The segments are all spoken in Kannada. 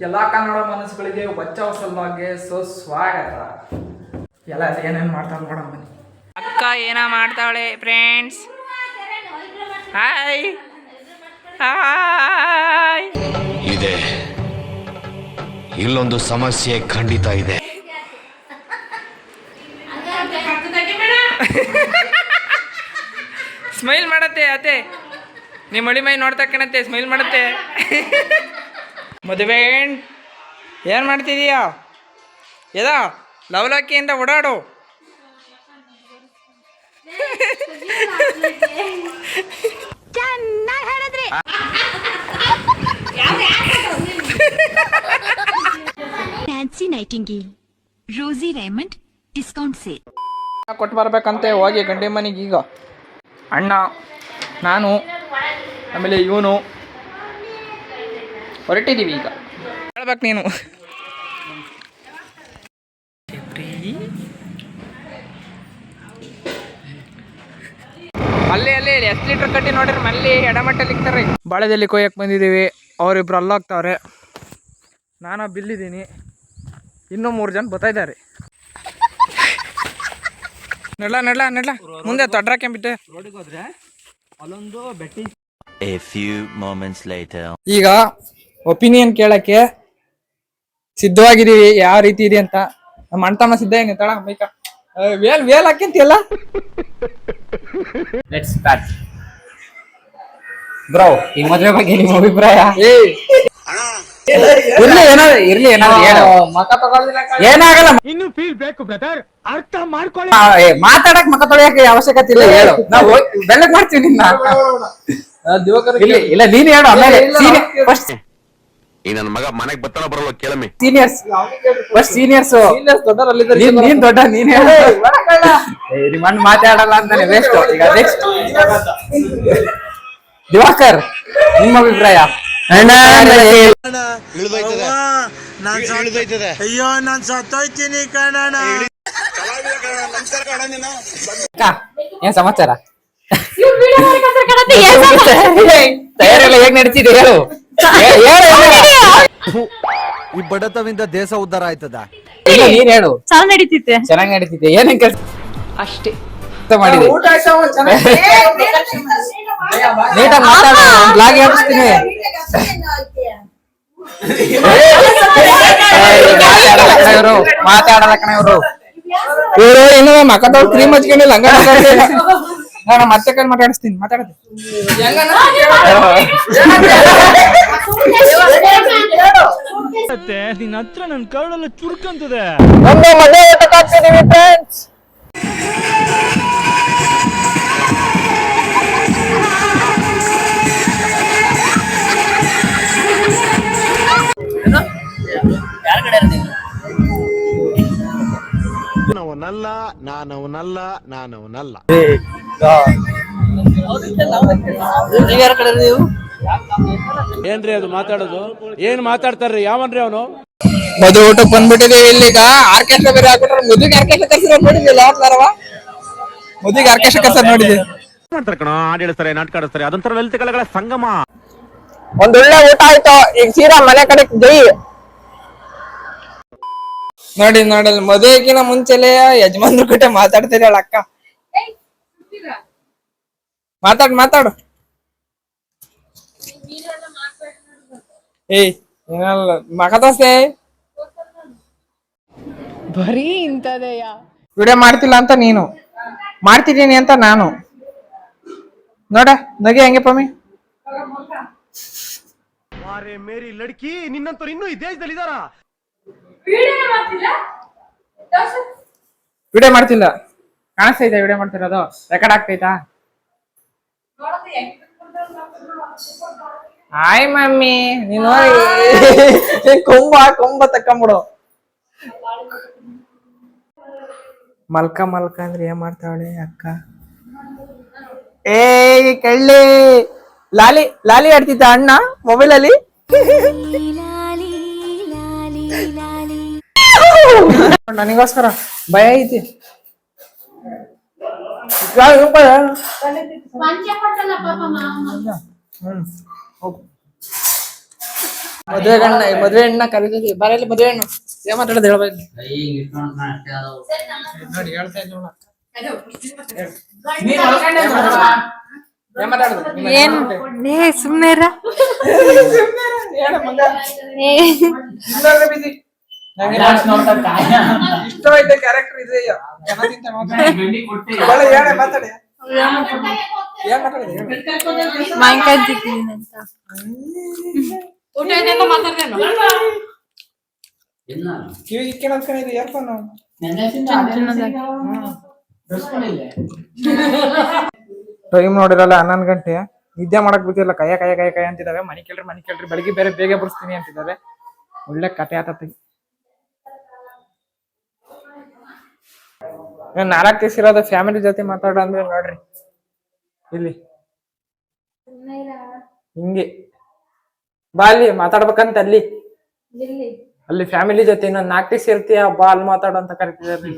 ಎಲ್ಲ ಕನ್ನಡ ಮನಸ್ಸುಗಳಿಗೆ ಹೊಚ್ಚ ಸಲುವಾಗಿ ಸೊ ಸ್ವಾಗತ. ಎಲ್ಲ ಏನೇನು ಮಾಡ್ತಾನೆ ನೋಡಮ್ಮ ಬನ್ನಿ ಅಕ್ಕ ಏನ ಮಾಡ್ತಾವಳೆ ಫ್ರೆಂಡ್ಸ್ ಹಾಯ್ ಹಾಯ್ ಇದೆ. ಇಲ್ಲೊಂದು ಸಮಸ್ಯೆ ಖಂಡಿತ ಇದೆ. ಸ್ಮೈಲ್ ಮಾಡತ್ತೆ ಅತ್ತೆ. ನಿಮ್ಮ ಮಳಿ ಮೈ ನೋಡ್ತಕ್ಕನತ್ತೆ ಸ್ಮೈಲ್ ಮಾಡುತ್ತೆ. ಮದುವೆ ಏನು? ಮಾಡ್ತಿದೀಯಾ? ಎದ? ಲವಲಕ್ಕಿಯಿಂದ ಓಡಾಡು. Fancy Nightingale Rosy Raymond discount sale ಕೊಟ್ಟು ಬರ್ಬೇಕಂತೆ ಹೋಗಿ ಗಂಡಿ ಮನೆಗೆ ಈಗ ಅಣ್ಣ ನಾನು ಆಮೇಲೆ ಇವನು. ಹೊರಟಿದ್ದೀವಿ ಈಗ. ಹೇಳ್ಬೇಕು ನೀನು. ಅಲ್ಲಿ ಅಲ್ಲಿ ಎಷ್ಟು ಲೀಟರ್ ಕಟ್ಟಿ ನೋಡ್ರಿ ಮಲ್ಲಿ ಎಡಮಟ್ಟಲ್ಲಿ ಇಕ್ತಾರೆ. ಬಾಳೆದಲ್ಲಿ ಕೊಯ್ಯಕ್ಕೆ ಬಂದಿದ್ದೀವಿ. ಅವರಿಬ್ರು ಅಲ್ಲಾಗ್ತಾವ್ರೆ. ನಾನು ಬಿಲ್ಲಿದ್ದೀನಿ. ಇನ್ನೂ ಮೂರು ಜನ ಬರ್ತಾ ಇದ್ದಾರೆ. ನಡ್ಲ ನಡ್ಲ ನಡ್ಲ. ಮುಂದೆ ಫ್ಯೂ moments later. ಈಗ ಒಪಿನಿಯನ್ ಕೇಳಕ್ಕೆ ಸಿದ್ಧವಾಗಿದ್ದೀವಿ ಯಾವ ರೀತಿ ಇದೆ ಅಂತ. ನಮ್ಮ ಅಣ್ಣ ಸಿದ್ಧ ಹೆಂಗೆ ತಳ ಮೈಕ. ವೇಲ್ ವೇಲ್ ಹಾಕಿಂತಿಯಲ್ಲ ಲೆಟ್ಸ್ ಸ್ಟಾರ್ಟ್ ಬ್ರೋ ಈ ಮದುವೆ ಬಗ್ಗೆ ನಿಮ್ಮ ಅಭಿಪ್ರಾಯ? ಏ ಇರ್ಲಿ ಏನಾದ್ರು ಇರ್ಲಿ ಏನಾದ್ರು ಹೇಳು. ಮಕ ಫೀಲ್ ಕಣೆ. ಏನಾಗಲ್ಲ ಅರ್ಥ ಏ, ಮಾತಾಡಕ್ ಮಕ ತೊಳೆಯಕ್ಕೆ ಅವಶ್ಯಕತೆ ಇಲ್ಲ ಹೇಳು. ನಾವು ಬೆಳಕ್ ಮಾಡ್ತೀವಿ ನಿನ್ನ. ದಿವಾಕರ್ ಇಲ್ಲ ಇಲ್ಲ ನೀನ್ ಹೇಳು ಆಮೇಲೆ ಫಸ್ಟ್ ಈ ನನ್ನ ಮಗ ಮನೆಗ್ ಬರ್ತಾನ ಬರಲ್ಲ ಕೇಳಮಿ ಸೀನಿಯರ್ಸ್ ಫಸ್ಟ್ ಸೀನಿಯರ್ಸ್. ನೀನ್ ನೀನ್ ದೊಡ್ಡ ನೀನ್ ಹೇಳು. ಏ, ನಿಮ್ಮ ಅಣ್ಣ ಮಾತಾಡಲ್ಲ ಅಂತಾನೆ ವೇಸ್ಟ್ ಈಗ ನೆಕ್ಸ್ಟ್ ದಿವಾಕರ್ ನಿಮ್ಮ ಅಭಿಪ್ರಾಯ? ಅಯ್ಯೋ ನಾನ್ ಸತ್ತೋಯ್ತೀನಿ ಕಣಣ್ಣ. ಅಕ್ಕ, ಏನ್ ಸಮಾಚಾರ? ತಯಾರೆಲ್ಲ ಹೇಗ್ ನಡೀತಿದೆ ಹೇಳು. ಈ ಬಡತವಿಂದ ದೇಶ ಉದ್ಧಾರ ಆಯ್ತದ? ಇಲ್ಲ ನೀನ್ ಹೇಳು. ಚೆನ್ನಾಗಿ ನಡೀತಿತ್ತೆ. ಚೆನ್ನಾಗಿ ನಡೀತಿದೆ. ಏನೇನ್ ಕೆಲಸ? ಅಷ್ಟೇ. ಮಾಡಿದೆ. ಊಟ ಆಯ್ತಾ? ಒಂದ್ ಚೆನ್ನಾಗಿ? ನೀಟಾಗಿ ಮಾತಾಡ. ಬ್ಲಾಗ್ ಹೇಳ್ತೀನಿ. ಮಾತಾಡಲ್ಲ ಕಣ ಇವರು. ಇವ್ರು. ಇನ್ನು ಮಕ ತೊಳ್ದು ಕ್ರೀಮ್ ಹಚ್ಕೊಂಡಿಲ್ಲ ಹಂಗ. ನಾನು ಮತ್ತೆ ಕೈ ಮಾತಾಡಿಸ್ತೀನಿ ಮಾತಾಡದೆ. ನಿನ್ನ ಹತ್ರ ನನ್ ಕರಡೆಲ್ಲ ಚುರುಕಂತದೆ. ಒಂದು ಮದುವೆ ಊಟಕ್ಕೆ ಹಾಕ್ತಿದೀವಿ ಫ್ರೆಂಡ್ಸ್ ನಾನವನಲ್ಲ ನಾನವನಲ್ಲ ನಾನವನಲ್ಲ. ಏನ್ರಿ ಅದು ಮಾತಾಡೋದು? ಏನ್ ಮಾತಾಡ್ತಾರ್ರಿ? ಯಾವನ್ರಿ ಅವನು? ಮದುವೆ ಊಟಕ್ಕೆ ಬಂದ್ಬಿಟ್ಟಿದೆ ಇಲ್ಲಿಗ ಆರ್ಕೆಸ್ಟ್ರಾ ಬೇರೆ ಹಾಕ್ಬಿಟ್ರೆ. ಮುದುಗೆ ಆರ್ಕೆಸ್ಟ್ರಾ ಕರ್ಸಿರೋ ನೋಡಿದ್ವಿಲ್ಲ ಯಾವ್ದಾರವ ಮುದುಗೆ ಆರ್ಕೆಸ್ಟ್ರಾ ಕರ್ಸ ನೋಡಿದ್ವಿ ಮಾಡ್ತಾರೆ ಕಣ ಹಾಡು ಹೇಳ್ತಾರೆ ನಾಟಕ ಆಡಿಸ್ತಾರೆ ಅದೊಂಥರ ವೆಲ್ತ್ ಕಲೆಗಳ ಸಂಗಮ. ಒಂದೊಳ್ಳೆ ಊಟ ಆಯ್ತು? ಈಗ ಸೀದಾ ಮನೆ ಕಡೆ ಜೈ. ನೋಡಿ ನೋಡಿ ಮದುವೆಗಿನ ಮುಂಚೆಲೆ ಯಜಮಾನ್ರ ಕಡೆ ಮಾತಾಡ್ತಿದ್ದಾಳ ಅಕ್ಕ. ಮಾತಾಡ್ ಮಾತಾಡು. ಏಯ್ ಏನಲ್ಲ ಮಕ ದೋಸೆ ಬರೀ ಇಂಥದೆಯ? ವಿಡಿಯೋ ಮಾಡ್ತಿಲ್ಲ ಅಂತ ನೀನು. ಮಾಡ್ತಿದ್ದೀನಿ ಅಂತ ನಾನು. ನೋಡ ನಗೆ ಹೆಂಗೆ ಪಮ್ಮಿ. ಮಾರೇ ಮೇರಿ ಲಡ್ಕಿ ನಿನ್ನಂತ ಇನ್ನೂ ಈ ದೇಶದಲ್ಲಿ ಇದಾರ ವಿಡಿಯೋ ಮಾಡ್ತಿಲ್ಲ? ಕಾಣಿಸ್ತಾ ಇದೆ ವಿಡಿಯೋ ಮಾಡ್ತಿರೋದು. ರೆಕಾರ್ಡ್ ಆಗ್ತೈತಾ ಹಾಯ್ ಮಮ್ಮಿ ನೀನು ಕೊಂಬ ಕೊಂಬ ತಕೊಂಬಿಡು ಮಲ್ಕ ಮಲ್ಕ ಅಂದ್ರೆ ಏನ್ ಮಾಡ್ತಾವಳೆ ಅಕ್ಕ? ಏ ಕಳ್ಳಿ. ಲಾಲಿ ಲಾಲಿ ಆಡ್ತಿದ್ದ ಅಣ್ಣ ಮೊಬೈಲ್ ಅಲ್ಲಿ ನನಗೋಸ್ಕರ ಭಯ ಐತಿ ಯಾ- ಇವ್ನ್ ಭಯ. ಹ್ಮ್ ಹೋಗು ಮದ್ವೆ ಗಣ್ಣ ಮದುವೆ ಹೆಣ್ಣ ಕರೀತೀವಿ ಬರಲಿ ಮದುವೆ ಹೆಣ್ಣು. ಏನ್ ಮಾತಾಡೋದು ಹೇಳ್ಬೇಕು ನೋಡಿ ಹೇಳ್ತಾ ಇದ್ದೀನಿ. ಏನ್ ಏ ಸುಮ್ನೆ ಇರ. ಐತೆ ಕ್ಯಾರೆಕ್ಟರ್ ಇದೆ ಮಾತಾಡಿ? ಒಳ್ಳೆ ಹೇಳೆ ಮಾತಾಡಿ. ಏನ್ ಮಾತಾಡೋದು ಹೇಳು. ಮಾವಿನಕಾಯಿ ತಿಂತೀನಿ ಅಂತ ಕಿವಿ ಇಕ್ಕಿನ ಅನ್ಕೊಂಡಿದ್ದು ಇಯರ್ಫೋನ್ ಟೈಮ್ ನೋಡಿರಲ್ಲ ಹನ್ನೊಂದು ಗಂಟೆ. ನಿದ್ದೆ ಮಾಡಕ್ ಬಿದ್ದಿಲ್ಲ ಕೈಯ ಕೈಯ ಕೈ ಕೈ ಅಂತಿದಾವೆ. ಮನಿ ಕೇಳ್ರಿ ಮನಿ ಕೇಳ್ರಿ ಬೆಳಿಗ್ಗೆ ಬೇರೆ ಬೇಗ ಬರ್ಸ್ತೀನಿ ಅಂತಿದಾವೆ. ಒಳ್ಳೆ ಕತೆ ಆತತಿ. ನಾಲ್ಕು ದಿವಸ ಇರೋದು ಫ್ಯಾಮಿಲಿ ಜೊತೆ ಮಾತಾಡೋ ಅಂದ್ರೆ ನೋಡ್ರಿ. ಇಲ್ಲಿ. ಹಿಂಗೆ. ಬಾ ಅಲ್ಲಿ ಮಾತಾಡ್ಬೇಕಂತ ಅಲ್ಲಿ. ಅಲ್ಲಿ ಫ್ಯಾಮಿಲಿ ಜೊತೆ ಇನ್ನೊಂದ್ ನಾಲ್ಕು ದಿವಸ ಇರ್ತೀಯ? ಬಾ ಅಲ್ಲಿ ಮಾತಾಡು ಅಂತ ಕರಿತಿದಾರೆ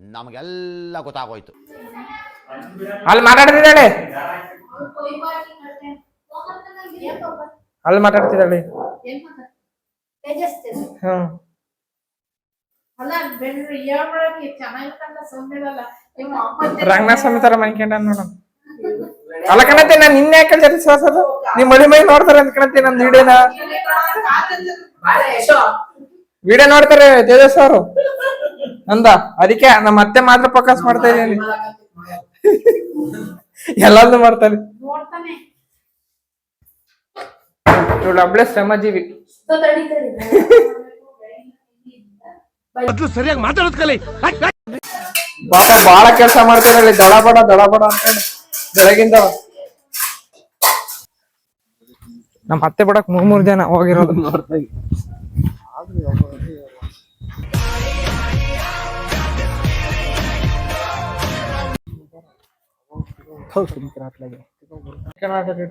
ನಮಗೆಲ್ಲ ಗೊತ್ತಾಗೋಯ್ತು. ಅಲ್ಲಿ ಮಾತಾಡ್ತಿದ್ದಾಳೆ? ಅಲ್ಲಿ ಮಾತಾಡ್ತಿದ್ದಾಳೆ. ಹ್ಮ್. ರಂಗನಾಥ ಸ್ವಾಮಿ ತರ ಮನ್ಕೊಂಡ ನೋಡ. ಅಲ್ಲ ಕಣತೆ ನಾನ್ ನಿನ್ನೆ ಯಾಕೆ ಜೊತೆ ಸೋಸೋದು ನಿಮ್ ಮಳಿ ಮೈ ನೋಡ್ತಾರೆ ಅಂತ ಕಣತೆ ನಮ್ ವಿಡಿಯೋನ ವಿಡಿಯೋ ನೋಡ್ತಾರೆ ತೇಜಸ್ ಅವರು. ನಂದ? ಅದಕ್ಕೆ ನಮ್ಮ ಅತ್ತೆ ಮಾತ್ರ ಫೋಕಸ್ ಮಾಡ್ತಾ ಇದ್ದೀನಿ. ಎಲ್ಲಾದ್ರು ಮಾಡ್ತಾನೆ ಒಬ್ಳೆ ಶ್ರಮಜೀವಿ. ಸರಿಯಾಗಿ ಮಾತಾಡೋದ್ ಕಲಿ. ಪಾಪ ಬಾಳ ಕೆಲಸ ಮಾಡ್ತಿದ್ದಾಳೆ ದಡ ಬಡ ದಡ ಬಡ ಅಂತ ಬೆಳಗಿಂದ. ನಮ್ಮ ಅತ್ತೆ ಬಿಡಕ್ ಮೂರ್ ಮೂರ್ ಜನ ಹೋಗಿರೋದು. ನೋಡ್ತಾ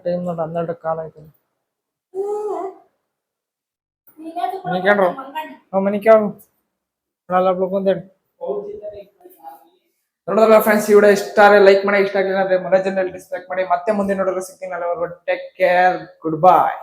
ಟೈಮ್ ನೋಡಿ ಹನ್ನೆರಡು ಕಾಲ ಆಯ್ತು ಮನಿ ಕೇಳ್ರು ಮನೆ ಕೇಳು ನೋಡಿದ್ರಲ್ಲ ಫ್ರೆಂಡ್ಸ್ ಈ ವಿಡಿಯೋ ಇಷ್ಟ ಲೈಕ್ ಮಾಡಿ, ಇಷ್ಟ ಆಗಲಿಲ್ಲ ಅಂದ್ರೆ ಮನೆ ಜನರಲ್ಲಿ ಡಿಸ್ಲೈಕ್ ಮಾಡಿ. ಮತ್ತೆ ಮುಂದೆ ನೋಡಿದ್ರೆ ಸಿಗ್ತೀನಿ ಅಲ್ಲಿವರೆಗೂ ಟೇಕ್ ಕೇರ್ ಗುಡ್ ಬಾಯ್